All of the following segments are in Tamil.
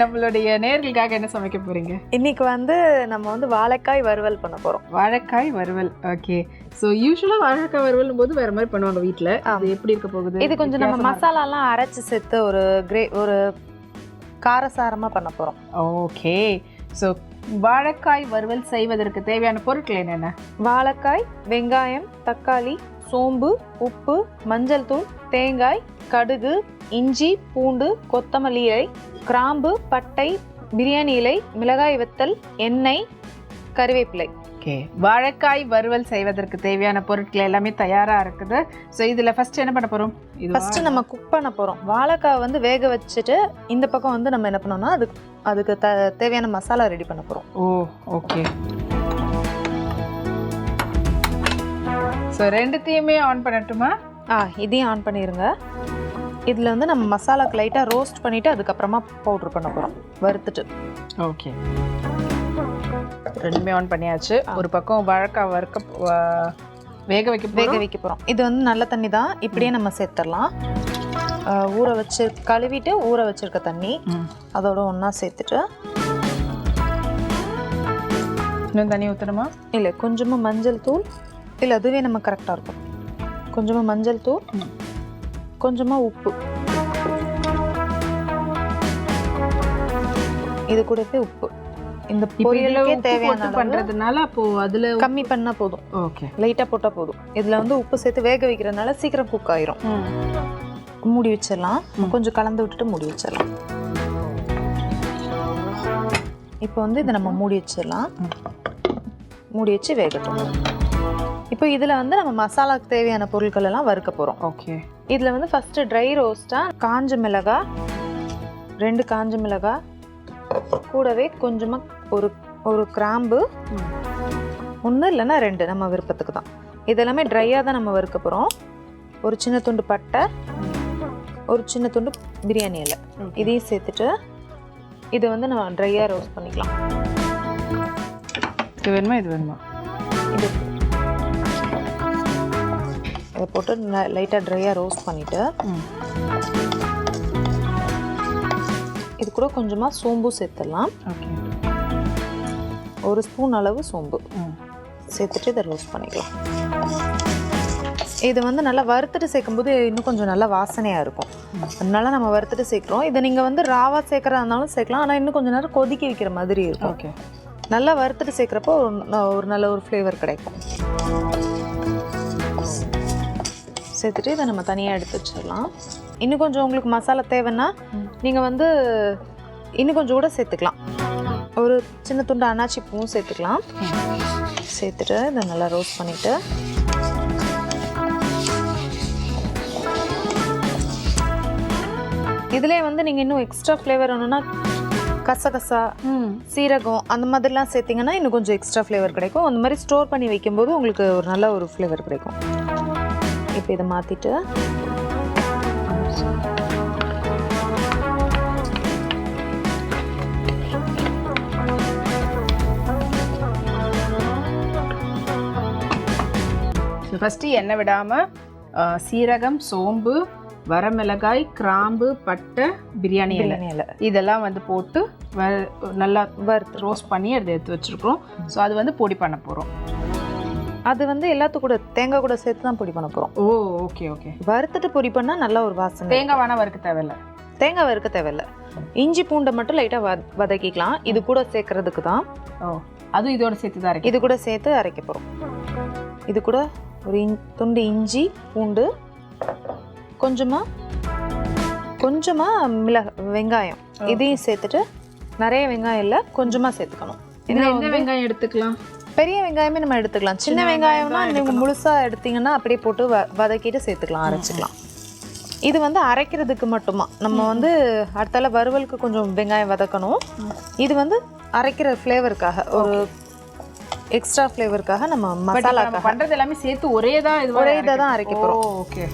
நம்மளுடைய நேர்களுக்காக என்ன சமைக்க போறீங்க? இன்னைக்கு வந்து நம்ம வந்து வாழைக்காய் வறுவல் பண்ண போறோம். வாழைக்காய் வறுவல். ஓகே ஸோ யூஸ்வலாக வாழைக்காய் வறுவல் போது வேற மாதிரி பண்ணுவாங்க வீட்டில் அது எப்படி இருக்க போகுது? இது கொஞ்சம் நம்ம மசாலாலாம் அரைச்சு சேர்த்து ஒரு கிரே ஒரு காரசாரமா பண்ண போறோம். ஓகே ஸோ வாழைக்காய் வறுவல் செய்வதற்கு தேவையான பொருட்கள் என்னென்ன? வாழைக்காய் வெங்காயம் தக்காளி சோம்பு உப்பு மஞ்சள் தூள் தேங்காய் கடுகு இஞ்சி பூண்டு கொத்தமல்லி இலை கிராம்பு பட்டை பிரியாணி இலை மிளகாய் வத்தல் எண்ணெய் கருவேப்பிலை. ஓகே. வாழைக்காய் வறுவல் செய்வதற்கு தேவையான பொருட்கள் எல்லாமே தயாரா இருக்குது. ஸோ இதுல ஃபர்ஸ்ட் என்ன பண்ண போறோம்? இது ஃபர்ஸ்ட் நம்ம குக் பண்ண போறோம். வாழைக்காய் வந்து வேக வச்சுட்டு இந்த பக்கம் வந்து நம்ம என்ன பண்ணோம்னா அதுக்கு அதுக்கு த தேவையான மசாலா ரெடி பண்ண போறோம். ஓ ஓகே ஸோ ரெண்டுத்தையுமே ஆன் பண்ணட்டுமா? ஆ இதையும் ஆன் பண்ணிடுங்க இதில் வந்து நம்ம மசாலாக்கு லைட்டாக ரோஸ்ட் பண்ணிவிட்டு அதுக்கப்புறமா பவுட்ரு பண்ண போகிறோம் வறுத்துட்டு. ஓகே ரெண்டுமே ஆன் பண்ணியாச்சு. ஒரு பக்கம் வாழைக்காய் வறுக்க வேக வைக்க வேக வேக வைக்க போகிறோம் இது வந்து நல்ல தண்ணி தான். இப்படியே நம்ம சேர்த்துடலாம். ஊற வச்சு கழுவிட்டு ஊற வச்சிருக்க தண்ணி. அதோட ஒன்றா சேர்த்துட்டு. இன்னும் தண்ணி ஊற்றணுமா இல்லை கொஞ்சமாக மஞ்சள் தூள். இல்லை அதுவே நம்ம கரெக்டாக இருக்கும். கொஞ்சமாக மஞ்சள் தூள். கொஞ்சமாக உப்பு. இது கூடவே உப்பு. இந்த பொரியலுக்கே தேவையான பண்றதுனால அப்போ அதுல கம்மி பண்ணால் போதும். ஓகே. லைட்டாக போட்டால் போதும். இதில் வந்து உப்பு சேர்த்து வேக வைக்கிறதுனால சீக்கிரம் குக் ஆயிரும். மூடி வச்சிடலாம். கொஞ்சம் கலந்து விட்டுட்டு மூடி வச்சிடலாம். இப்போ வந்து இதை நம்ம மூடி வச்சிடலாம். மூடி வச்சு வேகட்டும். இப்போ இதில் வந்து நம்ம மசாலாக்கு தேவையான பொருட்கள் எல்லாம் வறுக்க போகிறோம் ஓகே. இதில் வந்து ஃபஸ்ட்டு ட்ரை ரோஸ்ட்டாக காஞ்ச மிளகாய் ரெண்டு காஞ்ச மிளகாய் கூடவே கொஞ்சமாக ஒரு ஒரு கிராம்பு ஒன்று இல்லைன்னா ரெண்டு நம்ம விருப்பத்துக்கு தான். இதெல்லாமே ட்ரையாக தான் நம்ம வறுக்க போகிறோம் ஒரு சின்ன துண்டு பட்டை ஒரு சின்ன துண்டு பிரியாணி இலை. இதையும் சேர்த்துட்டு இதை வந்து நம்ம ட்ரையாக ரோஸ்ட் பண்ணிக்கலாம். இது வேணுமா? இது வேணுமா? இது இதை போட்டு லைட்டாக ட்ரையாக ரோஸ்ட் பண்ணிவிட்டு. இது கூட கொஞ்சமாக சோம்பு சேர்த்துடலாம். ஒரு ஸ்பூன் அளவு சோம்பு. சேர்த்துட்டு இதை ரோஸ்ட் பண்ணிக்கலாம். இது வந்து நல்லா வறுத்துட்டு சேர்க்கும்போது இன்னும் கொஞ்சம் நல்லா வாசனையாக இருக்கும். அதனால நம்ம வறுத்துட்டு சேர்க்குறோம். இதை நீங்கள் வந்து ராவாக சேர்க்குறதா இருந்தாலும் சேர்க்கலாம். ஆனால் இன்னும் கொஞ்சம் நேரம் கொதிக்க வைக்கிற மாதிரி இருக்கும். ஓகே நல்லா வறுத்துட்டு சேர்க்குறப்போ ஒரு நல்ல ஒரு ஃப்ளேவர் கிடைக்கும். சேர்த்துட்டு இதை நம்ம தனியாக எடுத்து வச்சிடலாம். இன்னும் கொஞ்சம் உங்களுக்கு மசாலா தேவைன்னா நீங்கள் வந்து இன்னும் கொஞ்சம் கூட சேர்த்துக்கலாம். ஒரு சின்ன துண்டு அன்னாச்சி பூவும் சேர்த்துக்கலாம். சேர்த்துட்டு இதை நல்லா ரோஸ்ட் பண்ணிவிட்டு இதுலேயே வந்து நீங்கள் இன்னும் எக்ஸ்ட்ரா ஃப்ளேவர் வேணும்னா கசகசா சீரகம் அந்த மாதிரிலாம் சேர்த்திங்கன்னா இன்னும் கொஞ்சம் எக்ஸ்ட்ரா ஃப்ளேவர் கிடைக்கும். அந்த மாதிரி ஸ்டோர் பண்ணி வைக்கும்போது உங்களுக்கு ஒரு நல்ல ஒரு ஃப்ளேவர் கிடைக்கும். இப்போ இதை மாற்றிட்டு ஃபஸ்ட்டு எண்ணெய் விடாமல் சீரகம் சோம்பு வரமிளகாய் கிராம்பு பட்டை பிரியாணி இலை. பிரியாணி இலை. இதெல்லாம் வந்து போட்டு வ- நல்லா வறுத்து ரோஸ்ட் பண்ணி அதை எடுத்து வச்சுருக்கோம் ஸோ அது வந்து பொடி பண்ண போகிறோம் அது வந்து எல்லாத்து கூட தேங்காய் கூட சேர்த்து தான் பொடி பண்ண போகிறோம் ஓ ஓகே ஓகே. வறுத்துட்டு பொடி பண்ணால் நல்ல ஒரு வாசனை. தேங்காய் வேணா வறுக்க தேவையில்ல? தேங்காய் வறுக்க தேவையில்ல. இஞ்சி பூண்டை மட்டும் லைட்டாக வ வதக்கிக்கலாம். இது கூட சேர்க்கறதுக்கு தான். ஓ அதுவும் இதோட சேர்த்து தான் இது கூட சேர்த்து அரைக்க போகிறோம் இது கூட ஒரு இஞ் துண்டு இஞ்சி பூண்டு கொஞ்சமாக கொஞ்சமாக மிளக வெங்காயம். இதையும் சேர்த்துட்டு நிறைய வெங்காயம் இல்லை கொஞ்சமாக சேர்த்துக்கணும். இதில் எந்த வெங்காயம் எடுத்துக்கலாம்? பெரிய வெங்காயமே நம்ம எடுத்துக்கலாம். சின்ன வெங்காயம்னா நீங்கள் முழுசாக எடுத்தீங்கன்னா அப்படியே போட்டு வ வதக்கிட்டு சேர்த்துக்கலாம் அரைச்சிக்கலாம். இது வந்து அரைக்கிறதுக்கு மட்டுமா? நம்ம வந்து அடுத்தால வறுவலுக்கு கொஞ்சம் வெங்காயம் வதக்கணும். இது வந்து அரைக்கிற ஃப்ளேவருக்காக ஒரு எக்ஸ்ட்ரா ஃப்ளேவருக்காக நம்ம மசாலாக்காக. பண்றது எல்லாமே சேர்த்து ஒரே தான் இது ஒரே இதை தான் அரைக்க போகிறோம் ஓகே.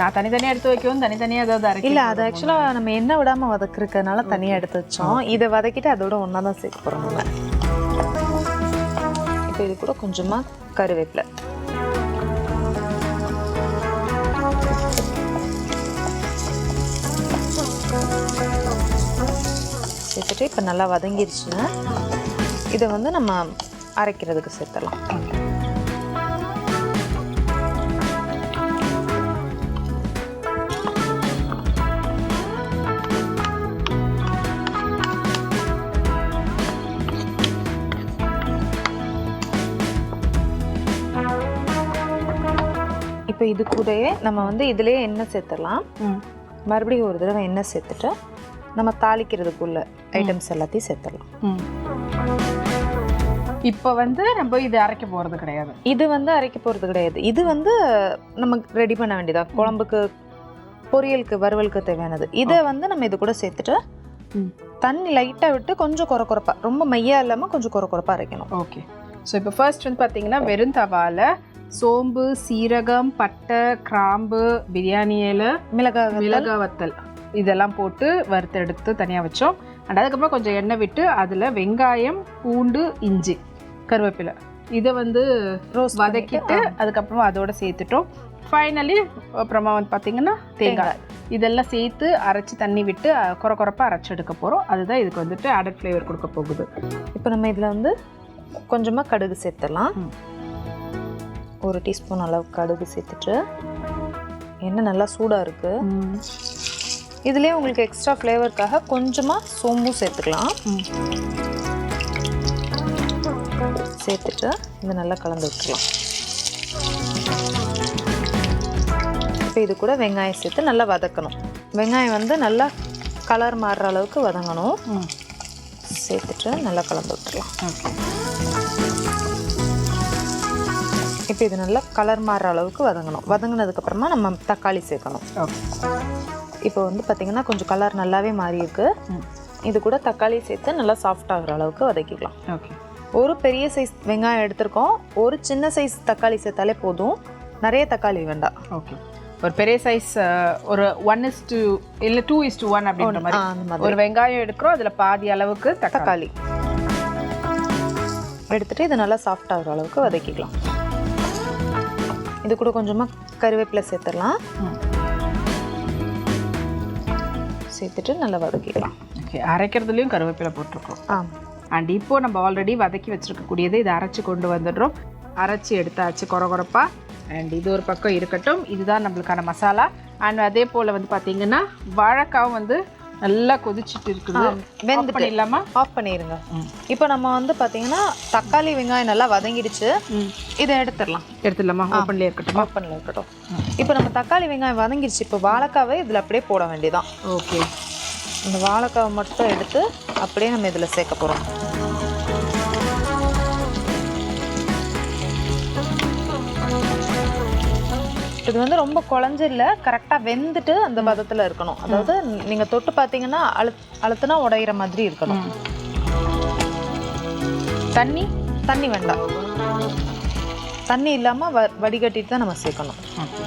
நான் தனித்தனியா எடுத்து வைக்கவும் தனித்தனியா ஏதாவது அரைக்க இல்லை அது ஆக்சுவலாக நம்ம எண்ணெய் விடாமல் வதக்குறதுனால தனியாக எடுத்து வச்சோம். இதை வதக்கிட்டு அதோட ஒன்றா தான் சேர்க்க போகிறோம் நம்ம. இப்போ இது கூட கொஞ்சமாக கருவேப்பிலை. சேர்த்துட்டு இப்போ நல்லா வதங்கிருச்சுன்னா இதை வந்து நம்ம அரைக்கிறதுக்கு சேர்த்துடலாம். இது கூடயே நம்ம வந்து இதுலயே எண்ணெய் சேர்த்துடலாம். மறுபடியும் ஒரு தடவை எண்ணெய் சேர்த்துட்டு நம்ம தாளிக்கிறதுக்குள்ள ஐட்டம்ஸ் எல்லாத்தையும் சேர்த்துடலாம். இப்போ வந்து நம்ம இது அரைக்க போகிறது கிடையாது. இது வந்து அரைக்க போகிறது கிடையாது. இது வந்து நமக்கு ரெடி பண்ண வேண்டியதா? குழம்புக்கு பொரியலுக்கு வறுவலுக்கு தேவையானது. இதை வந்து நம்ம இது கூட சேர்த்துட்டு. தண்ணி லைட்டாக விட்டு கொஞ்சம் குறை குறைப்பா ரொம்ப மையா இல்லாமல் கொஞ்சம் குறை குறைப்பா அரைக்கணும். ஓகே. ஸோ இப்போ ஃபர்ஸ்ட் வந்து பார்த்தீங்கன்னா வெறும் தவால சோம்பு சீரகம் பட்டை கிராம்பு பிரியாணி இலை மிளகாய். மிளகாய் வத்தல். இதெல்லாம் போட்டு வறுத்தெடுத்து தனியாக வச்சோம். அண்ட் அதுக்கப்புறம் கொஞ்சம் எண்ணெய் விட்டு அதில் வெங்காயம் பூண்டு இஞ்சி கருவேப்பிலை. இதை வந்து ரோஸ்ட் வதக்கிட்டு அதுக்கப்புறம் அதோட சேர்த்துட்டோம். ஃபைனலி அப்புறமா வந்து பார்த்தீங்கன்னா தேங்காய். இதெல்லாம் சேர்த்து அரைச்சி தண்ணி விட்டு குறை குறைப்பாக அரைச்சி எடுக்க போகிறோம் அதுதான் இதுக்கு வந்துட்டு ஆடட் ஃப்ளேவர் கொடுக்க போகுது. இப்போ நம்ம இதில் வந்து கொஞ்சமாக கடுகு சேர்த்துடலாம். ஒரு டீஸ்பூன் அளவு கடுகு சேர்த்துட்டு எண்ணெய் நல்லா சூடாக இருக்குது இதுலேயே உங்களுக்கு எக்ஸ்ட்ரா ஃப்ளேவருக்காக கொஞ்சமாக சோம்பும் சேர்த்துக்கலாம். சேர்த்துட்டு இதை நல்லா கலந்து விட்டுக்கலாம் இப்போ இது கூட வெங்காயம் சேர்த்து நல்லா வதக்கணும். வெங்காயம் வந்து நல்லா கலர் மாறுற அளவுக்கு வதங்கணும். சேர்த்துட்டு நல்லா கலந்து விட்டுக்கலாம் ஓகே. இப்போ இது நல்லா கலர் மாறுற அளவுக்கு வதங்கணும். வதங்கினதுக்கப்புறமா நம்ம தக்காளி சேர்க்கணும். இப்போ வந்து பார்த்திங்கன்னா கொஞ்சம் கலர் நல்லாவே மாறி இருக்கு இது கூட தக்காளி சேர்த்து நல்லா சாஃப்ட் ஆகுற அளவுக்கு வதக்கிக்கலாம். ஓகே ஒரு பெரிய சைஸ் வெங்காயம் எடுத்திருக்கோம். ஒரு சின்ன சைஸ் தக்காளி சேர்த்தாலே போதும். நிறைய தக்காளி வேண்டாம். ஓகே ஒரு பெரிய சைஸ் ஒரு ஒன் இஸ் டூ இல்லை டூ இஸ் டூ ஒன் அப்படின்ற மாதிரி. ஒரு வெங்காயம் எடுக்கிறோம் அதில் பாதி அளவுக்கு தக்காளி. எடுத்துட்டு இது நல்லா சாஃப்ட் ஆகுற அளவுக்கு வதக்கிக்கலாம். இது கூட கொஞ்சமாக கருவேப்பிலை சேர்த்துடலாம். சேர்த்துட்டு நல்லா வதக்கிக்கலாம். ஓகே அரைக்கிறதுலையும் கருவேப்பிலை போட்டிருக்கோம். ஆ அண்ட் இப்போ நம்ம ஆல்ரெடி வதக்கி வச்சிருக்கக்கூடியது இதை அரைச்சி கொண்டு வந்துடுறோம். அரைச்சி எடுத்தாச்சு கொர கொரப்பா அண்ட் இது ஒரு பக்கம் இருக்கட்டும். இதுதான் நம்மளுக்கான மசாலா. அண்ட் அதே போல் வந்து பார்த்தீங்கன்னா வாழைக்காவும் வந்து நல்லா கொதிச்சிட்டு இருக்குது. Off பண்ணிடலாமா? ஆஃப் பண்ணிடுங்க. இப்போ நம்ம வந்து பார்த்தீங்கன்னா தக்காளி வெங்காயம் நல்லா வதங்கிடுச்சு. இதை எடுத்துடலாம். எடுத்துடலாமா? ஓப்பன்லேயே இருக்கட்டும். ஓப்பனில் இருக்கட்டும். இப்போ நம்ம தக்காளி வெங்காயம் வதங்கிடுச்சு. இப்போ வாழைக்காவை இதில் அப்படியே போட வேண்டியதான் ஓகே. இந்த வாழைக்காவை மட்டும் எடுத்து அப்படியே நம்ம இதில் சேர்க்க போகிறோம் இது வந்து ரொம்ப குழஞ்சில்ல கரெக்டாக வெந்துட்டு அந்த பதத்தில் இருக்கணும். அதாவது நீங்கள் தொட்டு பார்த்தீங்கன்னா அழு அழுத்துனா உடையிற மாதிரி இருக்கணும். தண்ணி தண்ணி வேண்டாம். தண்ணி இல்லாமல் வ வடிகட்டிட்டு தான் நம்ம சேர்க்கணும். ஓகே.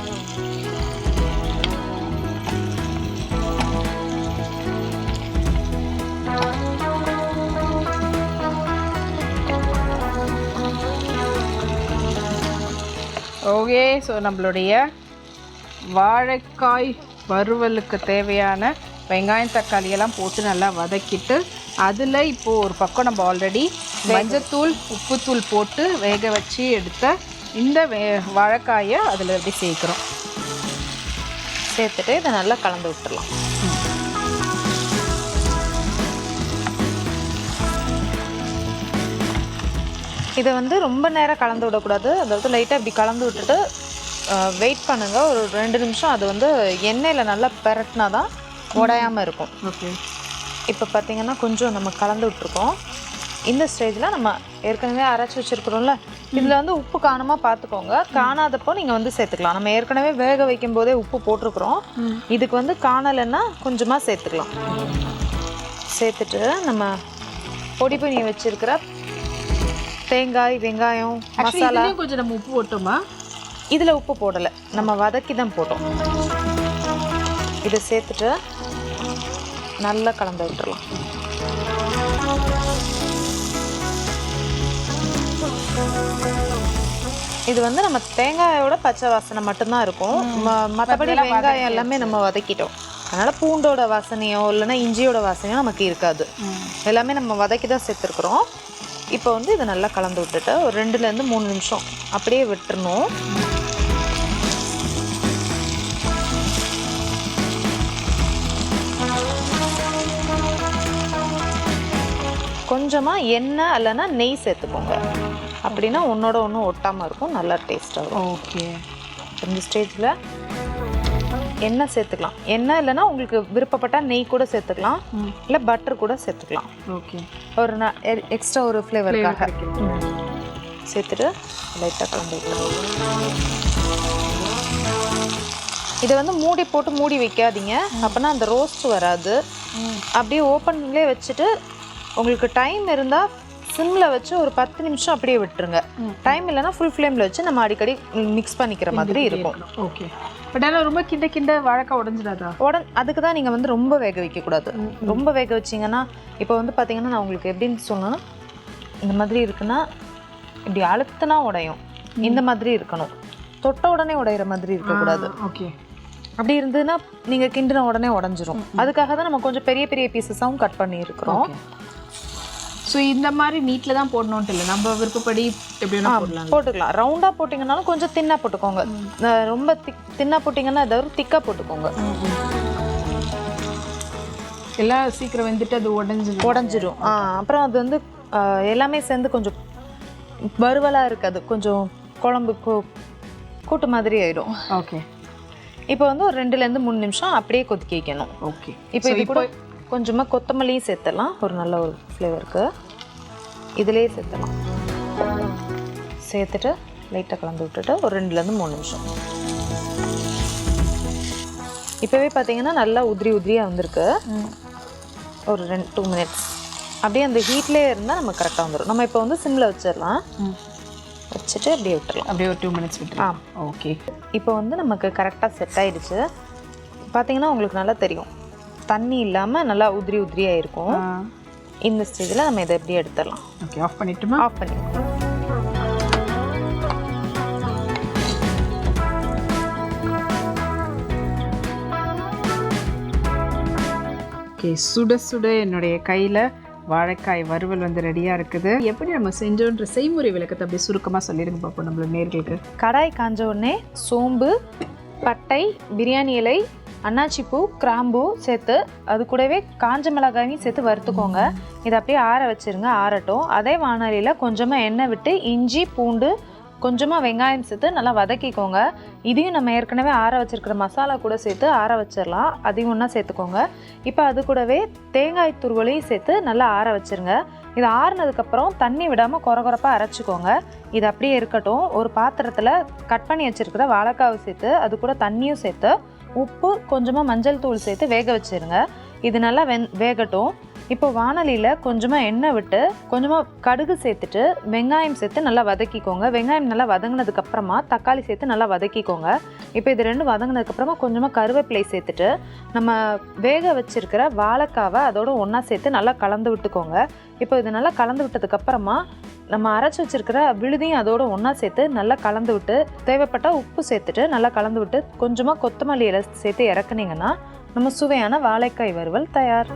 ஓகே ஸோ நம்மளுடைய வாழைக்காய் வறுவலுக்கு தேவையான வெங்காயம் தக்காளி எல்லாம் போட்டு நல்லா வதக்கிட்டு அதில் இப்போது ஒரு பக்கம் நம்ம ஆல்ரெடி மஞ்சத்தூள் உப்புத்தூள் போட்டு வேக வச்சு எடுத்த இந்த வே வாழைக்காயை அதில் எப்படி சேர்க்குறோம். சேர்த்துட்டு இதை நல்லா கலந்து விட்டுறலாம். இதை வந்து ரொம்ப நேரம் கலந்து விடக்கூடாது. அதாவது லைட்டாக இப்படி கலந்து விட்டுட்டு வெயிட் பண்ணுங்க. ஒரு ரெண்டு நிமிஷம். அது வந்து எண்ணெயில் நல்லா பெரட்டினா தான் உடையாமல் இருக்கும். ஓகே. இப்போ பார்த்தீங்கன்னா கொஞ்சம் நம்ம கலந்து விட்டுருக்கோம். இந்த ஸ்டேஜில் நம்ம ஏற்கனவே அரைச்சி வச்சுருக்குறோம்ல. இதில் வந்து உப்பு காணாமல் பார்த்துக்கோங்க காணாதப்போ நீங்கள் வந்து சேர்த்துக்கலாம். நம்ம ஏற்கனவே வேக வைக்கும் போதே உப்பு போட்டிருக்கிறோம். இதுக்கு வந்து காணலைன்னா கொஞ்சமாக சேர்த்துக்கலாம். சேர்த்துட்டு நம்ம பொடி பண்ணி வச்சிருக்கிற தேங்காய் வெங்காயம் மசாலா. கொஞ்சம் நம்ம உப்பு போட்டோமா? இதில் உப்பு போடலை. நம்ம வதக்கி தான் போட்டோம். இதை சேர்த்துட்டு நல்லா கலந்து விட்டுறலாம். இது வந்து நம்ம தேங்காயோட பச்சை வாசனை மட்டும்தான் இருக்கும். மற்றபடி வெங்காயம் எல்லாமே நம்ம வதக்கிட்டோம். அதனால் பூண்டோட வாசனையோ இல்லைன்னா இஞ்சியோட வாசனையோ நமக்கு இருக்காது. எல்லாமே நம்ம வதக்கி தான் சேர்த்துருக்குறோம். இப்போ வந்து இதை நல்லா கலந்து விட்டுட்டு ஒரு ரெண்டுலேருந்து மூணு நிமிஷம் அப்படியே விட்டுறணும். கொஞ்சமாக எண்ணெய் இல்லைன்னா நெய் சேர்த்துக்கோங்க. அப்படின்னா ஒன்றோட ஒன்று ஒட்டாமல் இருக்கும் நல்லா டேஸ்ட்டாக இருக்கும். ஓகே இந்த ஸ்டேஜில் எண்ணெய் சேர்த்துக்கலாம். எண்ணெய் இல்லைன்னா உங்களுக்கு விருப்பப்பட்டால் நெய் கூட சேர்த்துக்கலாம். இல்லை பட்டர் கூட சேர்த்துக்கலாம். ஓகே. ஒரு எக்ஸ்ட்ரா ஒரு ஃப்ளேவருக்காக சேர்த்துட்டு லைட்டாக கலந்து விட்டுருங்க. இதை வந்து மூடி போட்டு மூடி வைக்காதீங்க. அப்போனா அந்த ரோஸ்ட் வராது. அப்படியே ஓப்பன்லேயே வச்சுட்டு உங்களுக்கு டைம் இருந்தால் சிம்மில் வச்சு ஒரு பத்து நிமிஷம் அப்படியே விட்டுருங்க. டைம் இல்லைன்னா ஃபுல் ஃப்ளேமில் வச்சு நம்ம அடிக்கடி மிக்ஸ் பண்ணிக்கிற மாதிரி இருக்கும். ஓகே பட் ஆனால் ரொம்ப கிண்ட கிண்ட வாழைக்காய் உடஞ்சிடாதா? உடன் அதுக்கு தான் நீங்கள் வந்து ரொம்ப வேக வைக்கக்கூடாது. ரொம்ப வேக வச்சிங்கன்னா இப்போ வந்து பார்த்தீங்கன்னா நான் உங்களுக்கு எப்படின்னு சொன்னேன்னா இந்த மாதிரி இருக்குன்னா இப்படி அழுத்துனா உடையும். இந்த மாதிரி இருக்கணும். தொட்ட உடனே உடையிற மாதிரி இருக்கக்கூடாது. ஓகே அப்படி இருந்ததுன்னா நீங்கள் கிண்டின உடனே உடஞ்சிரும். அதுக்காக தான் நம்ம கொஞ்சம் பெரிய பெரிய பீசஸாகவும் கட் பண்ணி இருக்கிறோம் ஸோ இந்த மாதிரி நீட்டில் தான் போடணுன்ட்டு இல்லை. நம்ம விருப்பப்படி போடலாம் போட்டுக்கலாம். ரவுண்டாக போட்டிங்கனாலும் கொஞ்சம் தின்னா போட்டுக்கோங்க. ரொம்ப திக் தின்னா போட்டிங்கன்னா ஏதாவது திக்காக போட்டுக்கோங்க. எல்லாம் சீக்கிரம் வெந்துட்டு அது உடஞ்சி உடஞ்சிரும். ஆ அப்புறம் அது வந்து எல்லாமே சேர்ந்து கொஞ்சம் வறுவலாக இருக்காது. கொஞ்சம் குழம்பு கூட்டு மாதிரி ஆயிடும் ஓகே. இப்போ வந்து ஒரு ரெண்டுலேருந்து மூணு நிமிஷம் அப்படியே கொதிக்க வைக்கணும். ஓகே. இப்போ இது கூட கொஞ்சமாக கொத்தமல்லியும் சேர்த்துடலாம். ஒரு நல்ல ஒரு ஃப்ளேவருக்கு இதுலேயே சேர்த்துலாம் சேர்த்துட்டு லைட்டாக கலந்து விட்டுட்டு ஒரு ரெண்டுலேருந்து மூணு நிமிஷம். இப்போவே பார்த்தீங்கன்னா நல்லா உதிரி உதிரியாக வந்திருக்கு. ஒரு ரெண்டு டூ மினிட்ஸ் அப்படியே அந்த ஹீட்லேயே இருந்தால் நம்ம கரெக்டாக வந்துடும் நம்ம இப்போ வந்து சிம்மில் வச்சிடலாம். வச்சுட்டு அப்படியே விட்டுறலாம் அப்படியே ஒரு டூ மினிட்ஸ் விட்டு ஆ ஓகே இப்போ வந்து நமக்கு கரெக்டாக செட் ஆயிடுச்சு. பார்த்தீங்கன்னா உங்களுக்கு நல்லா தெரியும். தண்ணி இல்லாமல் நல்லா உதிரி உதிரியாக இருக்கும். இந்த ஸ்டேஜில் நம்ம இதை எப்படியே எடுத்துடலாம். ஓகே ஆஃப் பண்ணிட்டுமா? ஆஃப் பண்ணி ஓகே சுட சுட என்னுடைய கையில் வாழைக்காய் வறுவல் வந்து ரெடியாக இருக்குது. எப்படி நம்ம செஞ்சோன்ற செய்முறை விளக்கத்தை அப்படியே சுருக்கமாக சொல்லிடுங்க பார்ப்போம் நம்மளோட நேர்களுக்கு. கடாய் காஞ்ச உடனே சோம்பு பட்டை பிரியாணி இலை அன்னாச்சி பூ கிராம்பு சேர்த்து அது கூடவே காஞ்ச மிளகாயும் சேர்த்து வறுத்துக்கோங்க. இதை அப்படியே ஆற வச்சிருங்க ஆறட்டும். அதே வானொலியில் கொஞ்சமாக எண்ணெய் விட்டு இஞ்சி பூண்டு கொஞ்சமாக வெங்காயம் சேர்த்து நல்லா வதக்கிக்கோங்க. இதையும் நம்ம ஏற்கனவே ஆற வச்சுருக்கிற மசாலா கூட சேர்த்து ஆற வச்சிடலாம் அதையும் ஒன்றா சேர்த்துக்கோங்க. இப்போ அது கூடவே தேங்காய் துருவலையும் சேர்த்து நல்லா ஆற வச்சிருங்க. இது ஆறுனதுக்கப்புறம் தண்ணி விடாமல் குறகுறப்பாக அரைச்சிக்கோங்க. இது அப்படியே இருக்கட்டும். ஒரு பாத்திரத்தில் கட் பண்ணி வச்சுருக்கிற வாழைக்காவை சேர்த்து அது கூட தண்ணியும் சேர்த்து உப்பு கொஞ்சமாக மஞ்சள் தூள் சேர்த்து வேக வச்சிருங்க. இது நல்லா வெந் வேகட்டும். இப்போ வானலியில் கொஞ்சமாக எண்ணெய் விட்டு கொஞ்சமாக கடுகு சேர்த்துட்டு வெங்காயம் சேர்த்து நல்லா வதக்கிக்கோங்க. வெங்காயம் நல்லா வதங்கினதுக்கப்புறமா தக்காளி சேர்த்து நல்லா வதக்கிக்கோங்க. இப்போ இது ரெண்டும் வதங்கினதுக்கப்புறமா கொஞ்சமாக கருவேப்பிலை சேர்த்துட்டு நம்ம வேக வச்சுருக்கிற வாழைக்காவை அதோட ஒன்றா சேர்த்து நல்லா கலந்து விட்டுக்கோங்க. இப்போ இது நல்லா கலந்து விட்டதுக்கப்புறமா நம்ம அரைச்சி வச்சிருக்கிற விழுதியும் அதோடு ஒன்றா சேர்த்து நல்லா கலந்து விட்டு தேவைப்பட்டால் உப்பு சேர்த்துட்டு நல்லா கலந்து விட்டு கொஞ்சமாக கொத்தமல்லி இலை சேர்த்து இறக்குனீங்கன்னா நம்ம சுவையான வாழைக்காய் வறுவல் தயார்.